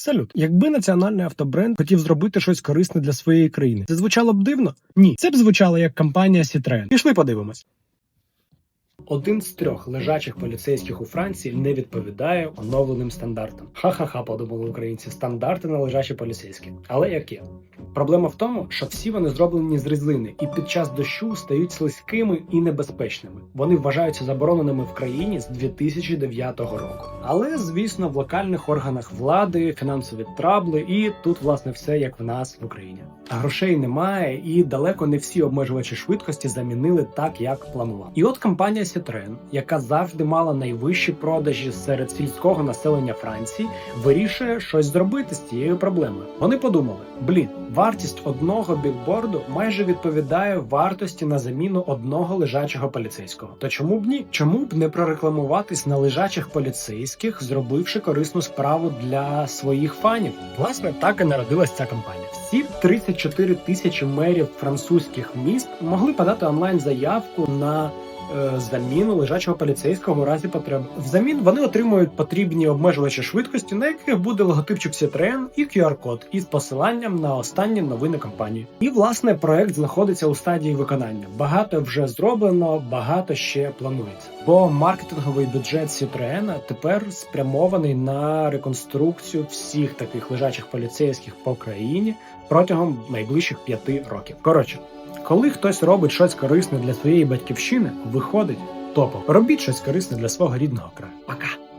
Салют, якби національний автобренд хотів зробити щось корисне для своєї країни, це звучало б дивно? Ні, це б звучало як компанія Citroen. Пішли подивимось. Один з трьох лежачих поліцейських у Франції не відповідає оновленим стандартам. Ха-ха-ха, подумали українці. Стандарти на лежачі поліцейські. Але як є? Проблема в тому, що всі вони зроблені з резини і під час дощу стають слизькими і небезпечними. Вони вважаються забороненими в країні з 2009 року. Але звісно, в локальних органах влади фінансові трабли, і тут власне все як в нас в Україні. Грошей немає, і далеко не всі обмежувачі швидкості замінили так, як планував. І от компанія Citroën, яка завжди мала найвищі продажі серед сільського населення Франції, вирішує щось зробити з цією проблемою. Вони подумали: блін, вартість одного бікборду майже відповідає вартості на заміну одного лежачого поліцейського. То чому б ні? Чому б не прорекламуватись на лежачих поліцейських, зробивши корисну справу для своїх фанів? Власне, так і народилась ця компанія. Всі 34 тисячі мерів французьких міст могли подати онлайн заявку на заміну лежачого поліцейського у разі потреби. Взамін вони отримують потрібні обмежувачі швидкості, на яких буде логотипчик Citroen і QR-код із посиланням на останні новини компанії. І власне проект знаходиться у стадії виконання. Багато вже зроблено, багато ще планується. Бо маркетинговий бюджет Citroen тепер спрямований на реконструкцію всіх таких лежачих поліцейських по країні протягом найближчих п'яти років. Коротше. Коли хтось робить щось корисне для своєї батьківщини, виходить топо. Робіть щось корисне для свого рідного краю. Пока!